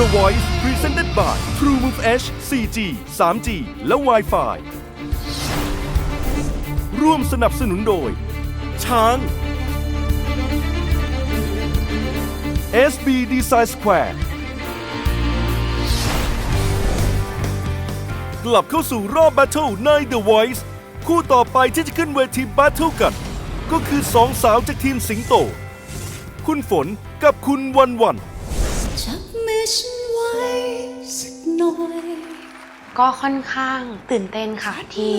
The Voice Presented by TrueMove H 4G 3G และ Wi-Fi ร่วมสนับสนุนโดย ช้าง SB Design Square กลับเข้าสู่รอบแบทเทิลใน The Voice คู่ต่อไปที่จะขึ้นเวทีแบทเทิลกัน ก็คือสองสาวจากทีมสิงโต คุณฝนกับคุณวันวัน สักหน่อย ก็ค่อนข้างตื่นเต้นค่ะที่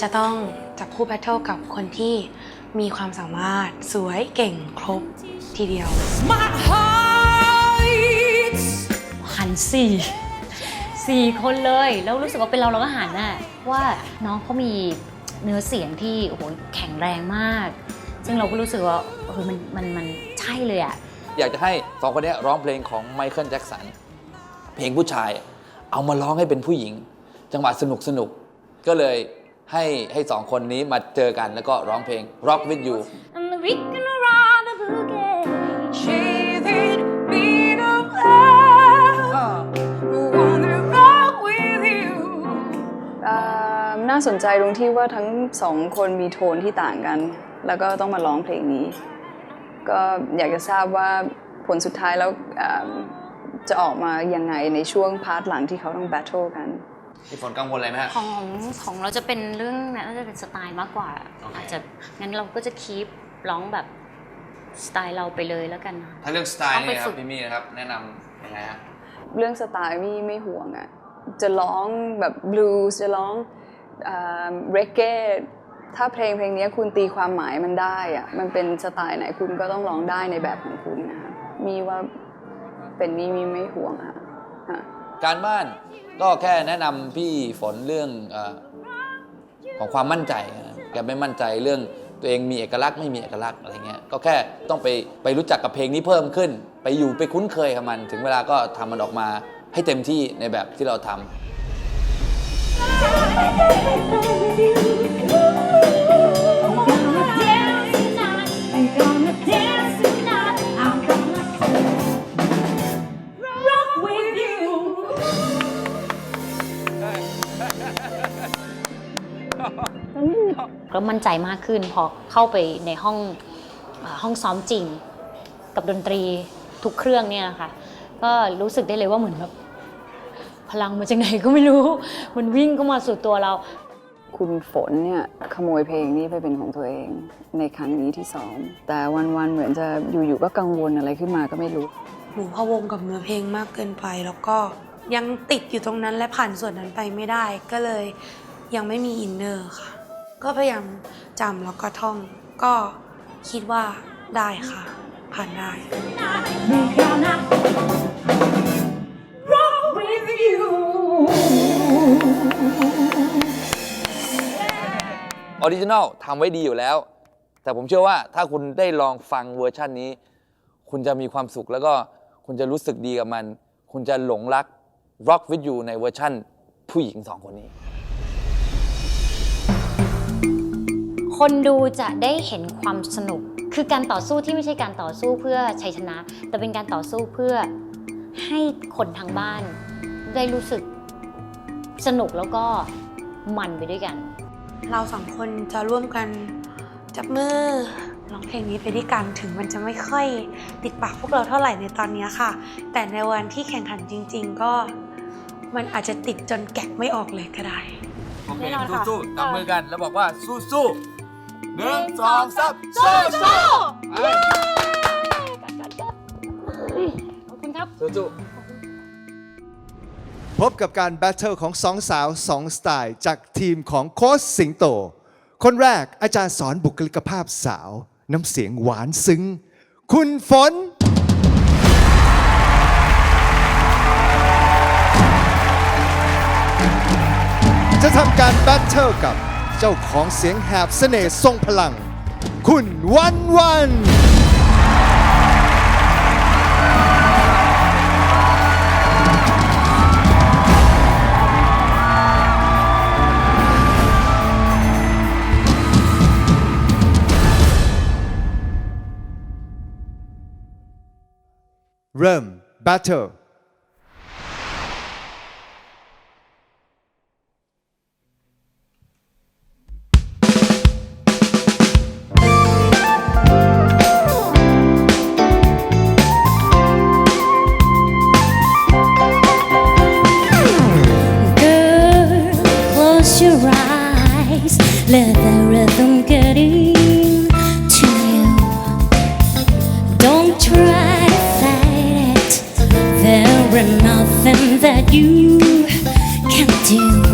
จะต้องจับคู่แบทเทิลกับคนที่มีความสามารถสวยเก่งครบทีเดียว My heart หันสี่สี่คนเลย แล้วรู้สึกว่าเป็นเราเราก็หันน่ะว่าน้องเขามีเนื้อเสียงที่โอ้โหแข็งแรงมาก ซึ่งเราก็รู้สึกว่าเออมันมันมันใช่เลยอะอยากจะให้สองคนเนี้ยร้องเพลงของไมเคิลแจ็คสัน เพลงผู้ชาย เอามาร้องให้เป็นผู้หญิง จังหวะสนุกสนุกก็เลยให้ให้สองคนนี้มาเจอกันแล้วก็ร้องเพลง Rock with you I'm the week and around the boogie Shaving beat of love Wanna rock with you อ่าน่าสนใจตรงที่ว่าทั้งสองคนมีโทนที่ต่างกัน แล้วก็ต้องมาร้องเพลงนี้ ก็อยากจะทราบว่าผลสุดท้ายแล้วอ่า จะออกมายังไงในช่วงพาร์ทหลังที่เขาต้องแบทเทิลกันพี่ฝนกังวลอะไรไหมฮะ ของของเราจะเป็นเรื่องน่าจะเป็นสไตล์มากกว่า โอเค อาจจะงั้นเราก็จะคีปร้องแบบสไตล์เราไปเลยแล้วกันนะถ้าเรื่องสไตล์ต้องไปเนี่ยคฝึรับก พี่มี่นะครับ แนะนำยังไงฮะ เรื่องสไตล์ไม่ไม่ห่วงอะ่ะ จะร้องแบบบลูส์จะร้องเรเก้ถ้าเพลงเพลงนี้คุณตีความหมายมันได้อะมันเป็นสไตล์ไหนคุณก็ต้องร้องได้ในแบบของคุณนะคะมีว่า เป็นนี่มีไม่ห่วงค่ะการบ้านก็แค่แนะนำพี่ฝนเรื่องอของความมั่นใจแกไม่มั่นใจเรื่องตัวเองมีเอกลักษณ์ไม่มีเอกลักษณ์อะไรเงี้ยก็แค่ต้องไปไปรู้จักกับเพลงนี้เพิ่มขึ้น ไปอยู่ไปคุ้นเคยกับมัน ถึงเวลาก็ทำมันออกมาให้เต็มที่ในแบบที่เราทำ นใจมากขึ้น พอเข้าไปในห้องเอ่อห้องซ้อมจริง กับดนตรีทุกเครื่องเนี่ยนะคะก็รู้สึกได้เลยว่าเหมือนแบบพลังมาจากไหนก็ไม่รู้ มันวิ่งเข้ามาสู่ตัวเรา คุณฝนเนี่ยขโมยเพลงนี้ไปเป็นของตัวเองในครั้งนี้ที่ซ้อมแต่วันๆเหมือนจะอยู่ๆก็กังวลอะไรขึ้นมาก็ไม่รู้หนูพะวงกับเนื้อเพลงมากเกินไป แล้วก็ยังติดอยู่ตรงนั้นและผ่านส่วนนั้นไปไม่ได้ ก็เลยยังไม่มีอินเนอร์ค่ะ ก็พยายามจำแล้วก็ท่อง ก็คิดว่าได้ค่ะ ผ่านได้ rock with you ออริจินอลทำไว้ดีอยู่แล้ว แต่ผมเชื่อว่าถ้าคุณได้ลองฟังเวอร์ชันนี้ คุณจะมีความสุขแล้วก็คุณจะรู้สึกดีกับมัน คุณจะหลงรัก Rock with you ในเวอร์ชั่นผู้หญิงสองคนนี้ คนดูจะได้เห็นความสนุก คือการต่อสู้ที่ไม่ใช่การต่อสู้เพื่อชัยชนะ แต่เป็นการต่อสู้เพื่อให้คนทางบ้าน ได้รู้สึกสนุกแล้วก็มันไปด้วยกัน เราสองคนจะร่วมกันจับมือร้องเพลงนี้ไปด้วยกันถึงมันจะไม่ค่อยติดปากพวกเราเท่าไหร่ในตอนนี้ค่ะ แต่ในวันที่แข่งขันจริง ๆ ก็มันอาจจะติดจนแกะไม่ออกเลยก็ได้โอเคแน่นอนค่ะสู้ๆจับมือกัน แล้วบอกว่าสู้ๆ หนึ่งสองสามสู้สู้ขอบคุณครับ สู้พบกับการแบทเทิลของสองสาวสองสไตล์จากทีมของโค้ชสิงโต คนแรกอาจารย์สอนบุคลิกภาพสาว น้ำเสียงหวานซึ้ง คุณฝน จะทำการแบทเทิลกับ เจ้าของเสียงแหบเสน่ห์ทรงพลัง คุณวันวัน เริ่ม Battle There nothing that you can do.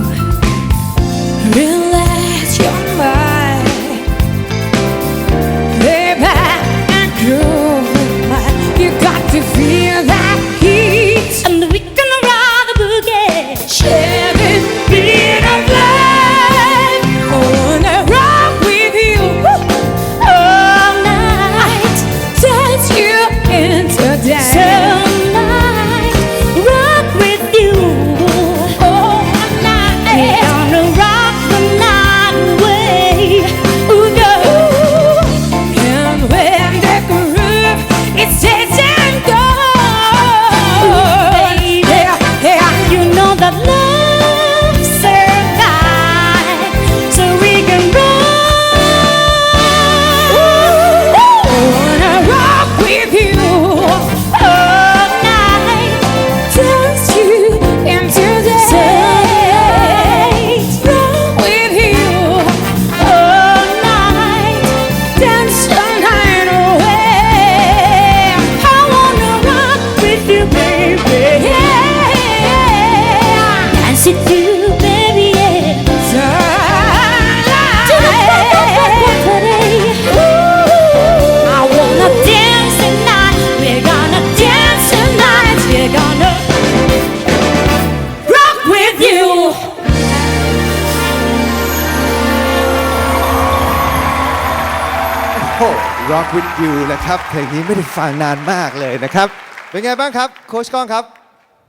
With you นะครับเพลงนี้ไม่ได้ฟังนานมากเลยนะครับ เป็นไงบ้างครับ โค้ชก้องครับ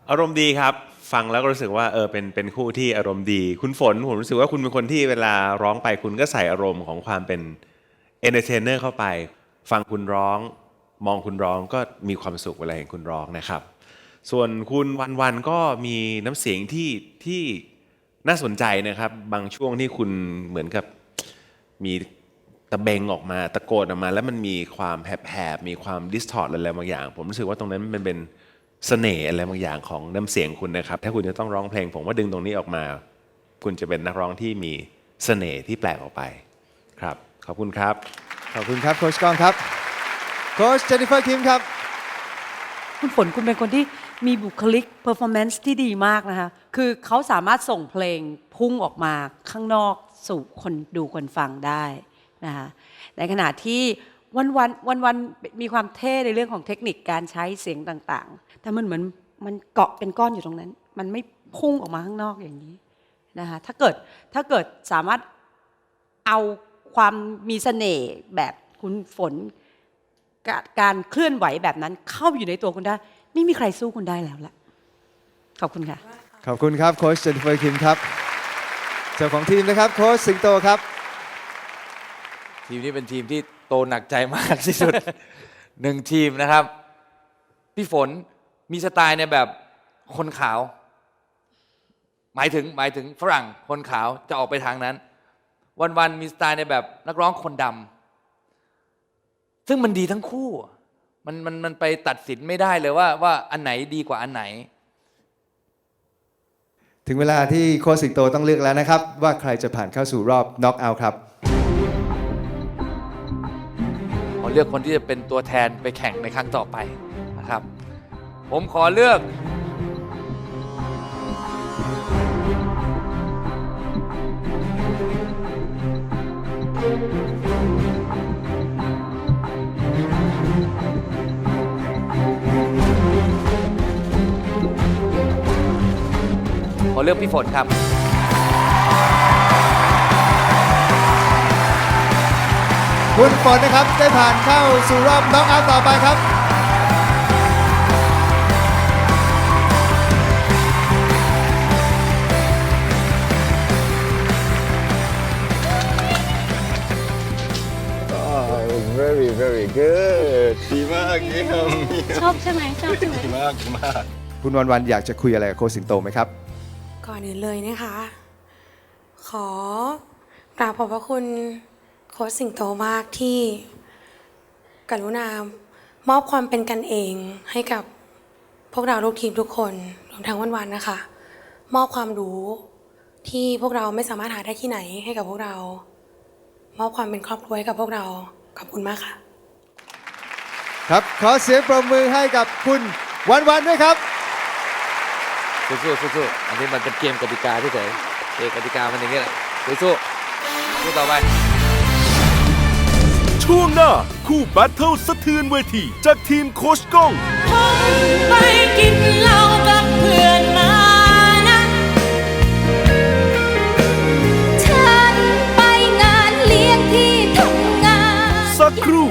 อารมณ์ดีครับ ฟังแล้วก็รู้สึกว่าเออเป็นเป็นคู่ที่อารมณ์ดี คุณฝนผมรู้สึกว่าคุณเป็นคนที่เวลาร้องไปคุณก็ใส่อารมณ์ของความเป็นเอนเตอร์เทนเนอร์เข้าไป ฟังคุณร้อง มองคุณร้องก็มีความสุขเวลาเห็นคุณร้องนะครับ ส่วนคุณวันวันๆก็มีน้ำเสียงที่ที่น่าสนใจนะครับ บางช่วงที่คุณเหมือนกับมี ตะเบงออกมาตะโกนออกมา แล้วมันมีความแหบๆมีความดิสทอร์อะไรบางอย่าง ผมรู้สึกว่าตรงนั้นมันเป็นเสน่ห์อะไรบางอย่างของน้ำเสียงคุณนะครับ ถ้าคุณจะต้องร้องเพลง ผมว่าดึงตรงนี้ออกมา คุณจะเป็นนักร้องที่มีเสน่ห์ที่แปลกออกไปครับ ขอบคุณครับ ขอบคุณครับโค้ชก้องครับโค้ชเจนนิเฟอร์คิมครับ คุณฝนคุณเป็นคนที่มีบุคลิกเพอร์ฟอร์แมนซ์ที่ดีมากนะคะ คือเขาสามารถส่งเพลงพุ่งออกมาข้างนอกสู่คนดูคนฟังได้ นะคะในขณะที่วันวันวันวันมีความเท่ในเรื่องของเทคนิคการใช้เสียงต่างๆ แต่มันเหมือนมันเกาะเป็นก้อนอยู่ตรงนั้น มันไม่พุ่งออกมาข้างนอกอย่างนี้นะคะถ้าเกิดถ้าเกิดสามารถเอาความมีเสน่ห์แบบคุณฝนกาการเคลื่อนไหวแบบนั้นเข้าอยู่ในตัวคุณได้ ไม่มีใครสู้คุณได้แล้วละขอบคุณค่ะ ขอบคุณครับ โค้ชเจนนิเฟอร์คิมครับ เจ้าของทีมนะครับ โค้ชสิงโตครับ ทีมนี้เป็นทีมที่โตหนักใจมากที่สุด หนึ่งทีมนะครับ พี่ฝนมีสไตล์ในแบบคนขาว หมายถึงหมายถึงฝรั่งคนขาวจะออกไปทางนั้น วันๆมีสไตล์ในแบบนักร้องคนดำซึ่งมันดีทั้งคู่ มันมันมันไปตัดสินไม่ได้เลยว่า ว่าอันไหนดีกว่าอันไหน ถึงเวลาที่โค้ชสิงโตต้องเลือกแล้วนะครับ ว่าใครจะผ่านเข้าสู่รอบน็อกเอาท์ครับ เลือกคนที่จะเป็นตัวแทนไปแข่งในครั้งต่อไปนะครับ ผมขอเลือก ขอเลือกพี่ฝนครับ คุณฝนนะครับได้ผ่านเข้าสู่รอบน็อกเอาท์ต่อไปครับ very very good ดีมากเยี่ยมชอบใช่ไหมชอบใช่ไหมดีมากดีมาก คุณวันวันๆอยากจะคุยอะไรกับโค้ชสิงโตไหมครับ ก่อนอื่นเลยนะคะ ขอกราบขอบพระคุณ โค้ชสิงโตมากที่กรุณามอบความเป็นกันเองให้กับพวกเราลูกทีมทุกคนรวมทั้งวันๆนะคะ มอบความรู้ที่พวกเราไม่สามารถหาได้ที่ไหนให้กับพวกเรา มอบความเป็นครอบครัวให้กับพวกเราขอบคุณมากค่ะ ครับขอเสียงปรบมือให้กับคุณวันวันด้วยครับสู้ๆสู้ๆอันนี้มันเป็นเกมกติกาเฉยๆเกมกติกามันอย่างนี้แหละสู้ๆสู้ต่อไป ช่วงหน้า คู่แบทเทิลสะเทือนเวที จากทีมโคชก้อง ไปกินเหล้ากับเพื่อนมานะเชิไปงานเลี้ยงที่ทำงาน สักครู่